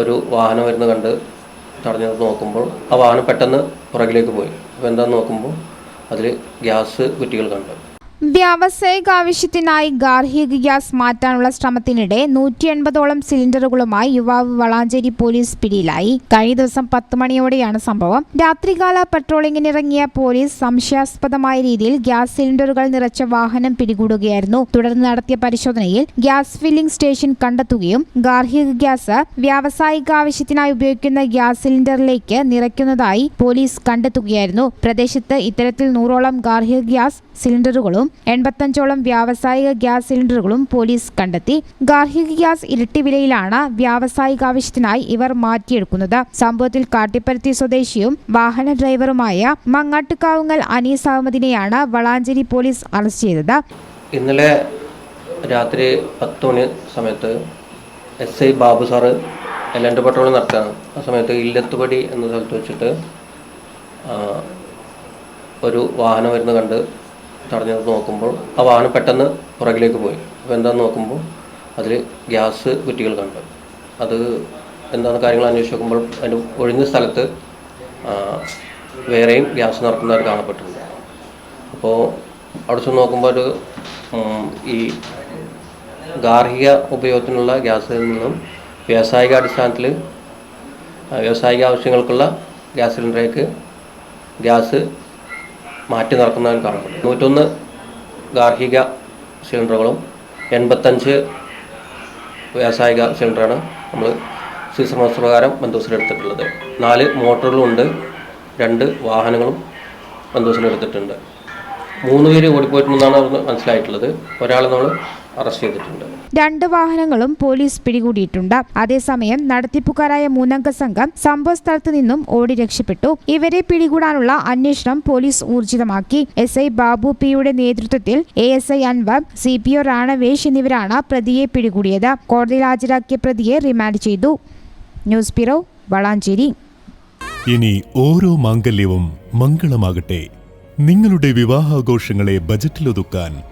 ഒരു വാഹനം വരുന്ന കണ്ട് തടഞ്ഞു നോക്കുമ്പോൾ ആ വാഹനം പെട്ടെന്ന് പുറകിലേക്ക് പോയി. അപ്പോൾ എന്താണെന്ന് നോക്കുമ്പോൾ അതിൽ ഗ്യാസ് കുറ്റികൾ കണ്ടു. വ്യാവസായിക ആവശ്യത്തിനായി ഗാർഹിക ഗ്യാസ് മാറ്റാനുള്ള ശ്രമത്തിനിടെ നൂറ്റി എൺപതോളം സിലിണ്ടറുകളുമായി യുവാവ് വളാഞ്ചേരി പോലീസ് പിടിയിലായി. കഴിഞ്ഞ ദിവസം പത്ത് മണിയോടെയാണ് സംഭവം. രാത്രികാല പട്രോളിംഗിനിറങ്ങിയ പോലീസ് സംശയാസ്പദമായ രീതിയിൽ ഗ്യാസ് സിലിണ്ടറുകൾ നിറച്ച വാഹനം പിടികൂടുകയായിരുന്നു. തുടർന്ന് നടത്തിയ പരിശോധനയിൽ ഗ്യാസ് ഫില്ലിംഗ് സ്റ്റേഷൻ കണ്ടെത്തുകയും ഗാർഹിക ഗ്യാസ് വ്യാവസായിക ആവശ്യത്തിനായി ഉപയോഗിക്കുന്ന ഗ്യാസ് സിലിണ്ടറിലേക്ക് നിറയ്ക്കുന്നതായി പോലീസ് കണ്ടെത്തുകയായിരുന്നു. പ്രദേശത്ത് ഇത്തരത്തിൽ നൂറോളം ഗാർഹിക ഗ്യാസ് സിലിണ്ടറുകളും എൺപത്തഞ്ചോളം വ്യാവസായിക ഗ്യാസ് സിലിണ്ടറുകളും പോലീസ് കണ്ടെത്തി. ഗാർഹിക ഗ്യാസ് ഇരട്ടി വിലയിലാണ് വ്യാവസായിക ആവശ്യത്തിനായി ഇവർ മാറ്റിയെടുക്കുന്നത്. സംഭവത്തിൽ കാട്ടിപ്പരുത്തി സ്വദേശിയും വാഹന ഡ്രൈവറുമായ മങ്ങാട്ടുകാവുങ്ങൽ അനീസ് അഹമ്മദിനെയാണ് വളാഞ്ചേരി പോലീസ് അറസ്റ്റ് ചെയ്തത്. ഇന്നലെ രാത്രി പത്ത് മണി സമയത്ത് എസ് ഐ ബാബു സാറ് എല്ലാണ്ട് പട്രോൾ നടത്തുകയാണ് ആ സമയത്ത് ഇല്ലത്തുപടി എന്ന സ്ഥലത്ത് വെച്ചിട്ട് ഒരു വാഹനം വരുന്ന കണ്ട് തടഞ്ഞു നോക്കുമ്പോൾ ആ വാഹനം പെട്ടെന്ന് പുറകിലേക്ക് പോയി. അപ്പോൾ എന്താണെന്ന് നോക്കുമ്പോൾ അതിൽ ഗ്യാസ് കുറ്റികൾ കണ്ട്. അത് എന്താണ് കാര്യങ്ങൾ അന്വേഷിച്ച് നോക്കുമ്പോൾ അതിന്റെ ഒഴിഞ്ഞ സ്ഥലത്ത് വേറെയും ഗ്യാസ് നിറക്കുന്നവർ കാണപ്പെട്ടിട്ടുണ്ട്. അപ്പോൾ അവിടെ ചെന്ന് നോക്കുമ്പോൾ ഒരു ഈ ഗാർഹിക ഉപയോഗത്തിനുള്ള ഗ്യാസിൽ നിന്നും വ്യാവസായിക അടിസ്ഥാനത്തിൽ വ്യാവസായിക ആവശ്യങ്ങൾക്കുള്ള ഗ്യാസ് സിലിണ്ടറേക്ക് ഗ്യാസ് മാറ്റി നടക്കുന്നവൻ കാണപ്പെടും നൂറ്റൊന്ന് ഗാർഹിക സിലിണ്ടറുകളും എൺപത്തഞ്ച് വ്യാവസായിക സിലിണ്ടറാണ് നമ്മൾ സീസൺ പ്രകാരം ബന്ധുസിലെടുത്തിട്ടുള്ളത് നാല് മോട്ടോറുകളുണ്ട് രണ്ട് വാഹനങ്ങളും ബന്ധുസിലെടുത്തിട്ടുണ്ട് മൂന്ന് പേര് ഓടിപ്പോയിട്ടുണ്ടെന്നാണ് മനസ്സിലായിട്ടുള്ളത്. ഒരാൾ നമ്മൾ അറസ്റ്റ് ചെയ്തിട്ടുണ്ട്. രണ്ട് വാഹനങ്ങളും പോലീസ് പിടികൂടിയിട്ടുണ്ട്. അതേസമയം നടത്തിപ്പുകാരായ മൂന്നംഗ സംഘം സംഭവ സ്ഥലത്ത് നിന്നും ഓടി രക്ഷപ്പെട്ടു. ഇവരെ പിടികൂടാനുള്ള അന്വേഷണം പോലീസ് ഊർജിതമാക്കി. എസ് ഐ ബാബു പിയുടെ നേതൃത്വത്തിൽ A S I Anvar C P O Ranavesh എന്നിവരാണ് പ്രതിയെ പിടികൂടിയത്. കോടതിയിൽ ഹാജരാക്കിയ പ്രതിയെ റിമാൻഡ് ചെയ്തു. News bureau Valanchery. ഇനി ഓരോ മാംഗല്യവും മംഗളമാകട്ടെ. നിങ്ങളുടെ വിവാഹാഘോഷങ്ങളെ ബജറ്റിലൊതുക്കാൻ